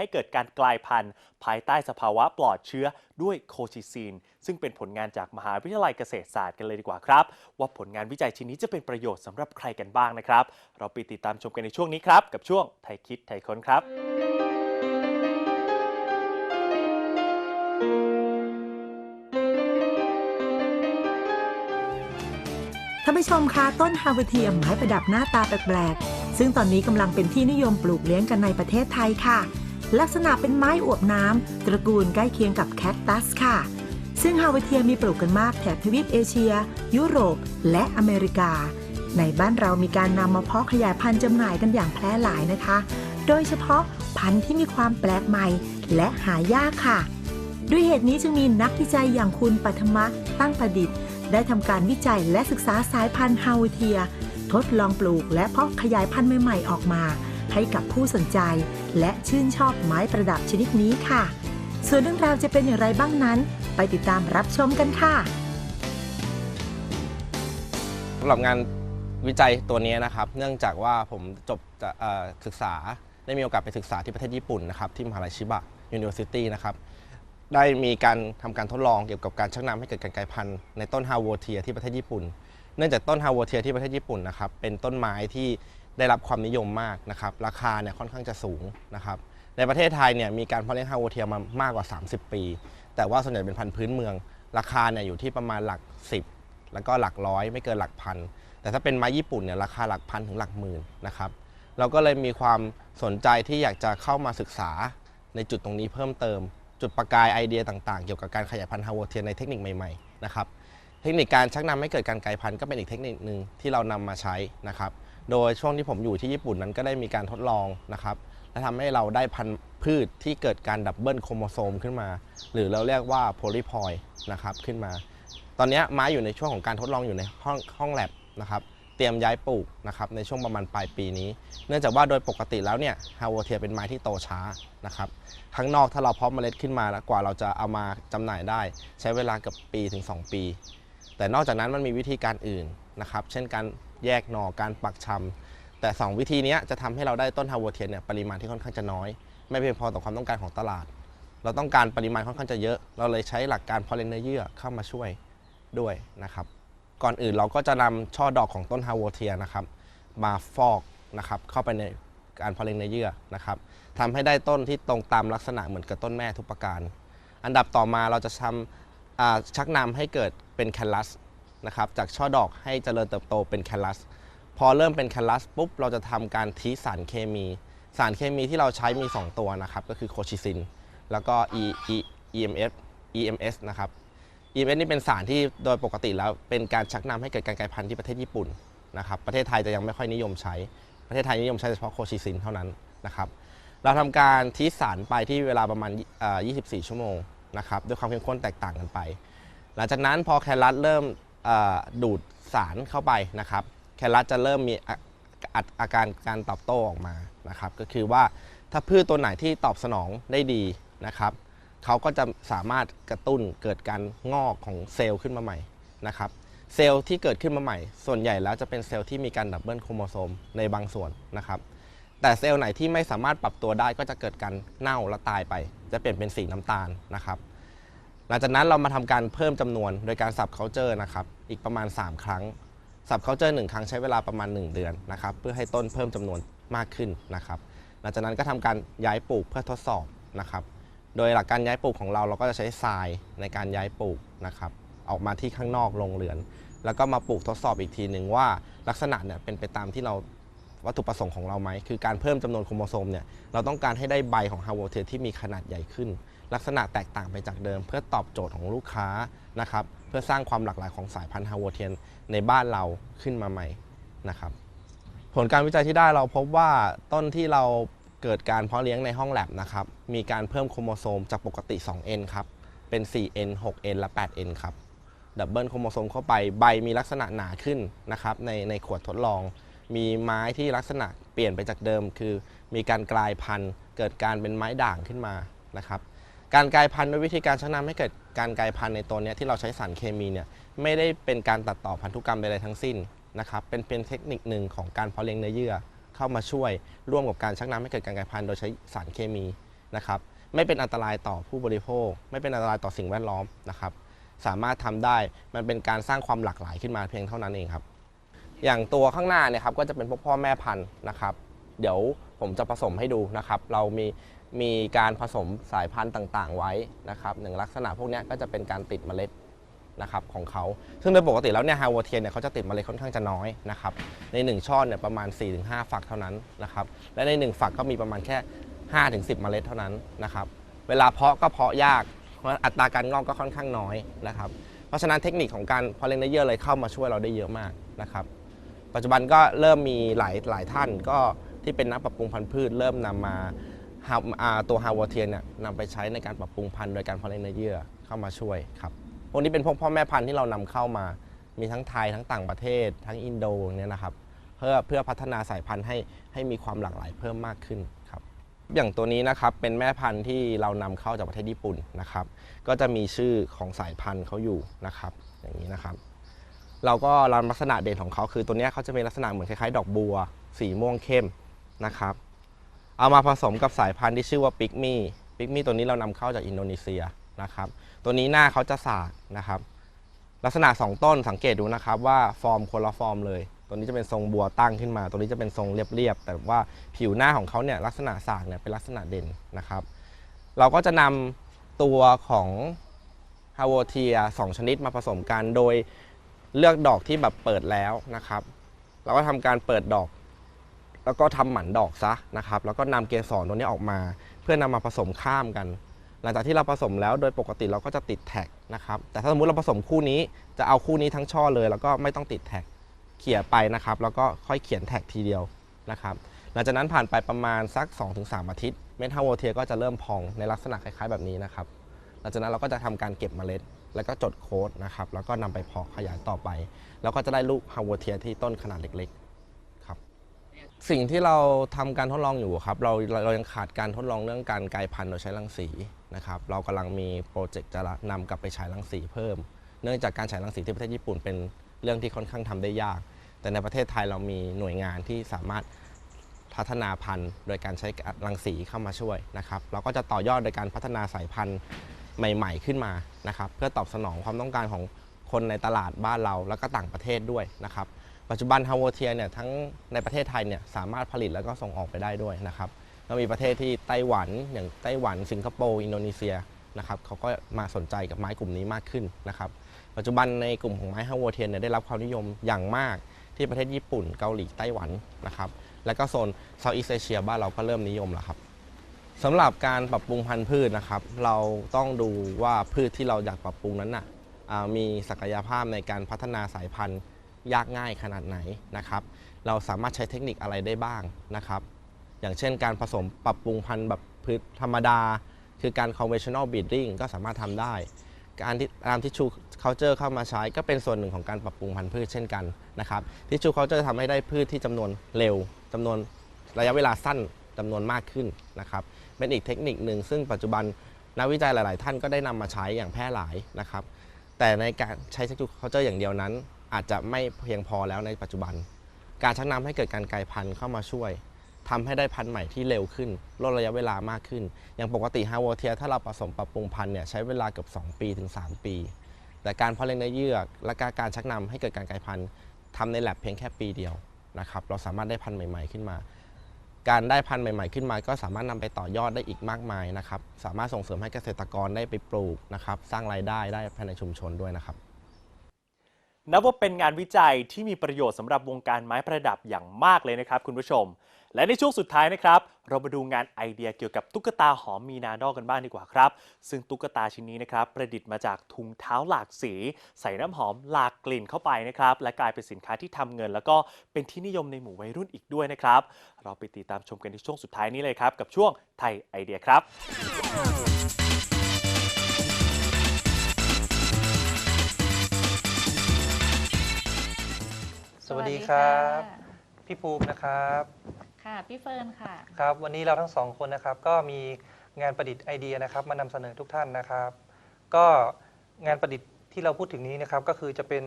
ให้เกิดการกลายพันธุ์ภายใต้สภาวะปลอดเชื้อด้วยโคชิซีน ซึ่งเป็นผลงานจากมหาวิทยาลัยเกษตรศาสตร์กันเลยดีกว่าครับ ว่าผลงานวิจัยชิ้นนี้จะเป็นประโยชน์สำหรับใครกันบ้างนะครับ เราไปติดตามชมกันในช่วงนี้ครับ กับช่วงไทยคิดไทยค้นครับท่านผู้ชมคะต้นฮาวเทียมไม้ประดับหน้าตาแปลกๆ ซึ่งตอนนี้กำลังเป็นที่นิยมปลูกเลี้ยงกันในประเทศไทยค่ะ ลักษณะเป็นไม้อวบน้ำตระกูลใกล้เคียงกับแคคตัสค่ะ ซึ่งฮาวเทียมีปลูกกันมากแถบทวีปเอเชีย ยุโรป และอเมริกา ในบ้านเรามีการนำมาเพาะขยายพันธุ์จำหน่ายกันอย่างแพร่หลายนะคะ โดยเฉพาะพันธุ์ที่มีความแปลกใหม่และหายากค่ะ ด้วยเหตุนี้จึงมีนักวิจัยอย่างคุณปัทมะตั้งประดิษฐ์ ได้ทำการวิจัยและศึกษาสายพันธุ์ฮาวเทีย ทดลองปลูกและเพาะขยายพันธุ์ใหม่ๆออกมา ให้กับผู้สนใจ และชื่นชอบไม้ประดับชนิดนี้ค่ะ ส่วนเรื่องราวจะเป็นอย่างไรบ้างนั้น ไปติดตามรับชมกันค่ะสำหรับงานวิจัยตัวนี้นะครับ เนื่องจากว่าผมจบศึกษาได้มีโอกาสไปศึกษาที่ประเทศญี่ปุ่นนะครับที่มหาลัยชิบะยูนิเวอร์ซิตี้นะครับได้มีการทำการทดลองเกี่ยวกับการชักนำให้เกิดการกลายพันธุ์ในต้นฮาวเวเทียที่ประเทศญี่ปุ่น เนื่องจากต้นฮาวเทียที่ประเทศญี่ปุ่นนะครับเป็นต้นไม้ที่ ได้รับความนิยมมากนะครับราคาเนี่ยค่อนข้างจะสูงนะครับในประเทศไทยเนี่ยมีการเพาะเลี้ยงฮาวเทียมมามากกว่า 30 ปี แต่ว่าส่วนใหญ่เป็นพันธุ์พื้นเมือง ราคาเนี่ยอยู่ที่ประมาณหลัก 10 แล้วก็หลักร้อยไม่เกินหลักพันแต่ถ้าเป็นไม้ญี่ปุ่นเนี่ยราคาหลักพันถึงหลักหมื่นนะครับเราก็เลยมีความสนใจที่อยากจะเข้ามาศึกษาในจุดตรงนี้เพิ่มเติม จุดประกายไอเดียต่างๆ เกี่ยวกับการขยายพันธุ์ฮาวเทียนในเทคนิคใหม่ๆนะครับเทคนิคการชักนำให้เกิดการกลายพันธุ์ก็เป็นอีกเทคนิคหนึ่งที่เรานำมาใช้นะครับ โดยช่วงที่ผมอยู่ที่ญี่ปุ่นนั้นก็ได้มีการทดลองนะครับ และทำให้เราได้พันธุ์พืชที่เกิดการดับเบิลโครโมโซมขึ้นมา หรือเราเรียกว่าโพลีพอยนะครับขึ้นมา ตอนนี้ไม้อยู่ในช่วงของการทดลองอยู่ในห้องห้องแลบนะครับเตรียมย้ายปลูกนะครับในช่วงประมาณปลายปีนี้ เนื่องจากว่าโดยปกติแล้วเนี่ยฮาวเทียเป็นไม้ที่โตช้านะครับข้างนอกถ้าเราเพาะเมล็ดขึ้นมาแล้วกว่าเราจะเอามาจำหน่ายได้ ใช้เวลาเกับปีถึง 2 ปี แต่นอกจากนั้นมันมีวิธีการอื่นนะครับ เช่นการ แยกหน่อการปักชำแต่ 2 วิธีนี้จะทำให้เราได้ต้นฮาวเทียนเนี่ยปริมาณที่ค่อนข้างจะน้อย ไม่เพียงพอต่อความต้องการของตลาด เราต้องการปริมาณค่อนข้างจะเยอะ เราเลยใช้หลักการพาะเลี้ยงเนเยื่อเข้ามาช่วยด้วยนะครับ ก่อนอื่นเราก็จะนำช่อดอกของต้นฮาวเทียนะครับ มาฟอกนะครับเข้าไปในการพาะเลี้ยงเนเยื่อนะครับทำให้ได้ต้นที่ตรงตามลักษณะเหมือนกับต้นแม่ทุกประการ อันดับต่อมาเราจะทำชักนำให้เกิดเป็นแคลลัส นะครับจากช่อดอกให้เจริญเติบโตเป็นแคลลัส พอเริ่มเป็นแคลลัสปุ๊บเราจะทำการทีสารเคมี สารเคมีที่เราใช้มี 2 ตัวนะครับก็คือโคชิซิน แล้วก็ E E EMS EMS นะครับ EMS นี่เป็นสารที่โดยปกติแล้วเป็นการชักนำให้เกิดการกลายพันธุ์ที่ประเทศญี่ปุ่นนะครับประเทศไทยจะยังไม่ค่อยนิยมใช้ ประเทศไทยนิยมใช้เฉพาะโคชิซินเท่านั้นนะครับเราทำการทีสารไปที่เวลาประมาณเอ่อ24 ชั่วโมงนะครับด้วยความเข้มข้นแตกต่างกันไป หลังจากนั้นพอแครัสเริ่ม ดูดสารเข้าไปนะครับ แครัสจะเริ่มมีอาอาอาการการตอบโต้ออกมานะครับ ก็คือว่าถ้าพืชตัวไหนที่ตอบสนองได้ดีนะครับเขาก็จะสามารถกระตุ้นเกิดการงอกของเซลล์ขึ้นมาใหม่นะครับเซลล์ที่เกิดขึ้นมาใหม่ ส่วนใหญ่แล้วจะเป็นเซลล์ที่มีการดับเบิลโครโมโซมในบางส่วนนะครับ แต่เซลล์ไหนที่ไม่สามารถปรับตัวได้ก็จะเกิดการเน่าและตายไป จะเปลี่ยนเป็นสีน้ำตาลนะครับ หลังจากนั้นเรามาทำการเพิ่มจำนวนโดยการสับเคาเจอร์นะครับอีกประมาณ 3 ครั้งสับเคาเจอร์หนึ่งครั้งใช้เวลาประมาณ 1 เดือนนะครับเพื่อให้ต้นเพิ่มจำนวนมากขึ้นนะครับหลังจากนั้นก็ทำการย้ายปลูกเพื่อทดสอบนะครับโดยหลักการย้ายปลูกของเราเราก็จะใช้ทรายในการย้ายปลูกนะครับออกมาที่ข้างนอกโรงเรือน แล้วก็มาปลูกทดสอบอีกทีหนึ่งว่าลักษณะเนี่ยเป็นไปตามที่เรา วัตถุประสงค์ของเราไหม คือการเพิ่มจำนวนโครโมโซมเนี่ยเราต้องการให้ได้ใบของฮาวเทียที่มีขนาดใหญ่ขึ้น ลักษณะแตกต่างไปจากเดิม เพื่อตอบโจทย์ของลูกค้านะครับเพื่อสร้างความหลากหลายของสายพันธุ์ฮาวเทียนในบ้านเราขึ้นมาใหม่นะครับผลการวิจัยที่ได้เราพบว่าต้นที่เราเกิดการเพาะเลี้ยงในห้องแลบนะครับมีการเพิ่มโครโมโซมจากปกติ 2N ครับเป็น 4N 6N และ 8N ครับดับเบิลโครโมโซมเข้าไปใบมีลักษณะหนาขึ้นนะครับในในขวดทดลอง มีไม้ที่ลักษณะเปลี่ยนไปจากเดิม คือมีการกลายพันธุ์เกิดการเป็นไม้ด่างขึ้นมานะครับการกลายพันธุ์ด้วยวิธีการชักนำให้เกิดการกลายพันธุ์ในตัวนี้ที่เราใช้สารเคมีเนี่ยไม่ได้เป็นการตัดต่อพันธุกรรมใดๆทั้งสิ้นนะครับเป็นเป็นเทคนิคหนึ่งของการเพาะเลี้ยงเนื้อเยื่อเข้ามาช่วยร่วมกับการชักนำให้เกิดการกลายพันธุ์โดยใช้สารเคมีนะครับไม่เป็นอันตรายต่อผู้บริโภค ไม่เป็นอันตรายต่อสิ่งแวดล้อมนะครับสามารถทำได้มันเป็นการสร้างความหลากหลายขึ้นมาเพียงเท่านั้นเองครับ อย่างตัวข้างหน้าเนี่ยครับก็จะเป็นพวกพ่อแม่พันธุ์นะครับ เดี๋ยวผมจะผสมให้ดูนะครับ เรามีมีการผสมสายพันธุ์ต่างๆ ไว้นะครับหนึ่งลักษณะพวกนี้ก็จะเป็นการติดเมล็ดนะครับของเขา ซึ่งโดยปกติแล้วเนี่ยฮาวเทียนเนี่ยเขาจะติดเมล็ดค่อนข้างจะน้อยนะครับ ใน 1 ช่อเนี่ยประมาณ 4-5 ฝักเท่านั้นนะครับ และใน 1 ฝักก็มีประมาณแค่ 5-10 เมล็ดเท่านั้นนะครับ เวลาเพาะก็เพาะยากเพราะอัตราการงอกก็ค่อนข้างน้อยนะครับ เพราะฉะนั้นเทคนิคของการเพาะเลี้ยงเนเยอร์เลยเข้ามาช่วยเราได้เยอะมากนะครับ ปัจจุบันก็เริ่มมีหลายหลายท่านก็ที่เป็นนักปรับปรุงพันธุ์พืช เริ่มนำมา Hav- อ่าตัวฮาวเทียนเนี่ยนำไปใช้ในการปรับปรุงพันธุ์โดยการเพาะเลี้ยงเนื้อเยื่อเข้ามาช่วยครับพวกนี้เป็นพวกพ่อแม่พันธุ์ที่เรานำเข้ามา มีทั้งไทยทั้งต่างประเทศ ทั้งอินโดเนี่ยนะครับ เพื่อเพื่อพัฒนาสายพันธุ์ให้ให้มีความหลากหลายเพิ่มมากขึ้นครับอย่างตัวนี้นะครับเป็นแม่พันธุ์ที่เรานำเข้าจากประเทศญี่ปุ่นนะครับ ก็จะมีชื่อของสายพันธุ์เขาอยู่นะครับ อย่างนี้นะครับ เราก็ลักษณะเด่นของเขาคือตัวนี้เขาจะมีลักษณะเหมือนคล้ายๆ ดอกบัว สีม่วงเข้มนะครับ เอามาผสมกับสายพันธุ์ที่ชื่อว่าปิกมี่ปิกมี่ตัวนี้เรานำเข้าจากอินโดนีเซียนะครับ ตัวนี้หน้าเขาจะสากนะครับ ลักษณะ 2 ต้นสังเกตดูนะครับว่าฟอร์มคนละฟอร์มเลย ตัวนี้จะเป็นทรงบัวตั้งขึ้นมา ตัวนี้จะเป็นทรงเรียบๆแต่ว่าผิวหน้าของเขาเนี่ยลักษณะสากเนี่ยเป็นลักษณะเด่นนะครับ เราก็จะนำตัวของฮาวเทียสองชนิดมาผสมกันโดย เลือกดอกที่แบบเปิดแล้วนะครับ เราก็ทำการเปิดดอก แล้วก็ทำหมันดอกซะนะครับ แล้วก็นำเกสรตัวนี้ออกมา เพื่อนำมาผสมข้ามกัน หลังจากที่เราผสมแล้วโดยปกติเราก็จะติดแท็กนะครับ แต่ถ้าสมมติเราผสมคู่นี้จะเอาคู่นี้ทั้งช่อเลย แล้วก็ไม่ต้องติดแท็กเขี่ยไปนะครับ แล้วก็ค่อยเขียนแท็กทีเดียวนะครับ หลังจากนั้นผ่านไปประมาณสัก 2-3 อาทิตย์เม็ดฮาวเทียก็จะเริ่มพองในลักษณะคล้ายๆ แบบนี้นะครับ หลังจากนั้นเราก็จะทำการเก็บเมล็ด แล้วก็จดโค้ดนะครับ แล้วก็นำไปเพาะขยายต่อไป แล้วก็จะได้ลูกฮาวเวอร์เทียที่ต้นขนาดเล็กๆครับ สิ่งที่เราทำการทดลองอยู่ครับเราเราเรายังขาดการทดลองเรื่องการกลายพันธุ์โดยใช้รังสีนะครับ เรากำลังมีโปรเจกต์จะนำกลับไปฉายรังสีเพิ่ม เนื่องจากการฉายรังสีที่ประเทศญี่ปุ่นเป็นเรื่องที่ค่อนข้างทำได้ยาก แต่ในประเทศไทยเรามีหน่วยงานที่สามารถพัฒนาพันธุ์ โดยการใช้รังสีเข้ามาช่วยนะครับ เราก็จะต่อยอดโดยการพัฒนาสายพันธุ์ ใหม่ๆขึ้นมานะครับเพื่อตอบสนองความต้องการของคนในตลาดบ้านเราแล้วก็ต่างประเทศด้วยนะครับปัจจุบันฮาวเทียเนี่ยทั้งในประเทศไทยเนี่ยสามารถผลิตแล้วก็ส่งออกไปได้ด้วยนะครับเรามีประเทศที่ไต้หวันอย่างไต้หวัน สิงคโปร์อินโดนีเซียนะครับเขาก็มาสนใจกับไม้กลุ่มนี้มากขึ้นนะครับปัจจุบันในกลุ่มของไม้ฮาวเทียนเนี่ยได้รับความนิยมอย่างมากที่ประเทศญี่ปุ่นเกาหลีไต้หวันนะครับแล้วก็โซนเซาท์อีสเอเชียบ้านเราก็เริ่มนิยมแล้วครับ สำหรับการปรับปรุงพันธุ์พืชนะครับ เราต้องดูว่าพืชที่เราอยากปรับปรุงนั้นน่ะอ่ามีศักยภาพในการพัฒนาสายพันธุ์ยากง่ายขนาดไหนนะครับ เราสามารถใช้เทคนิคอะไรได้บ้างนะครับ อย่างเช่นการผสมปรับปรุงพันธุ์แบบพืชธรรมดา คือการ conventional breeding ก็สามารถทำได้ การที่ตามที่ชู culture เข้ามาใช้ก็เป็นส่วนหนึ่งของการปรับปรุงพันธุ์พืชเช่นกันนะครับที่ชู culture ทำให้ได้พืชที่จำนวนเร็วจำนวนระยะเวลาสั้น จำนวนมากขึ้นนะครับเป็นอีกเทคนิคหนึ่งซึ่งปัจจุบันนักวิจัยหลาย ๆ ท่านก็ได้นำมาใช้อย่างแพร่หลายนะครับ แต่ในการใช้เทคนิค culture อย่างเดียวนั้น อาจจะไม่เพียงพอแล้วในปัจจุบัน การชักนำให้เกิดการกลายพันธุ์เข้ามาช่วยทำให้ได้พันธุ์ใหม่ที่เร็วขึ้น ลดระยะเวลามากขึ้น อย่างปกติฮาวเทียถ้าเราผสมปรับปรุงพันธุ์เนี่ยใช้เวลาเกือบ2 ปีถึง 3 ปี แต่การเพาะเลี้ยงเนื้อเยื่อและการชักนำให้เกิดการกลายพันธุ์ทำในแลบเพียงแค่ปีเดียวนะครับเราสามารถได้พันธุ์ใหม่ ๆ ขึ้นมา การได้พันธุ์ใหม่ๆขึ้นมา ก็สามารถนำไปต่อยอดได้อีกมากมายนะครับ สามารถส่งเสริมให้เกษตรกรได้ไปปลูกนะครับ สร้างรายได้ได้ภายในชุมชนด้วยนะครับ นับว่าเป็นงานวิจัยที่มีประโยชน์สำหรับวงการไม้ประดับอย่างมากเลยนะครับ คุณผู้ชม และในช่วงสุดท้ายนะครับ เรามาดูงานไอเดียเกี่ยวกับตุ๊กตาหอมมีนาดอกันบ้างดีกว่าครับ ซึ่งตุ๊กตาชิ้นนี้นะครับ ประดิษฐ์มาจากถุงเท้าหลากสี ใส่น้ำหอมหลากกลิ่นเข้าไปนะครับ และกลายเป็นสินค้าที่ทำเงิน แล้วก็เป็นที่นิยมในหมู่วัยรุ่นอีกด้วยนะครับ เราไปติดตามชมกันในช่วงสุดท้ายนี้เลยครับ กับช่วงไทยไอเดียครับสวัสดีครับสวัสดีพี่ภูมินะครับ ค่ะ พี่เฟิร์นค่ะ ครับวันนี้เราทั้งสองคนนะครับก็มีงานประดิษฐ์ไอเดียนะครับ มานำเสนอทุกท่านนะครับ ก็งานประดิษฐ์ที่เราพูดถึงนี้นะครับ ก็คือจะเป็น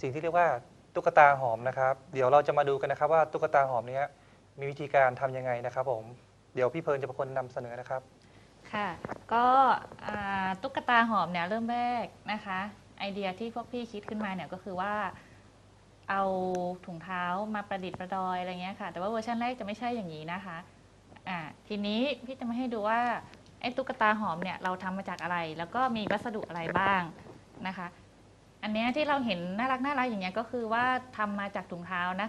สิ่งที่เรียกว่าตุ๊กตาหอมนะครับ เดี๋ยวเราจะมาดูกันนะครับว่าตุ๊กตาหอมเนี้ยมีวิธีการทำยังไงนะครับผมเดี๋ยวพี่เพลิร์นจะเป็นคนนำเสนอนะครับ ค่ะ ก็อ่าตุ๊กตาหอมเนี่ยเริ่มแรกนะคะ ไอเดียที่พวกพี่คิดขึ้นมาเนี่ยก็คือว่า เอาถุงเท้ามาประดิษฐ์ประดอยอะไรเงี้ยค่ะ แต่ว่าเวอร์ชันแรกจะไม่ใช่อย่างนี้นะคะอ่าทีนี้พี่จะมาให้ดูว่าไอ้ตุ๊กตาหอมเนี่ยเราทำมาจากอะไร แล้วก็มีวัสดุอะไรบ้างนะคะ อันเนี้ยที่เราเห็นน่ารักน่ารักอย่างเงี้ยก็คือว่าทำมาจากถุงเท้านะคะ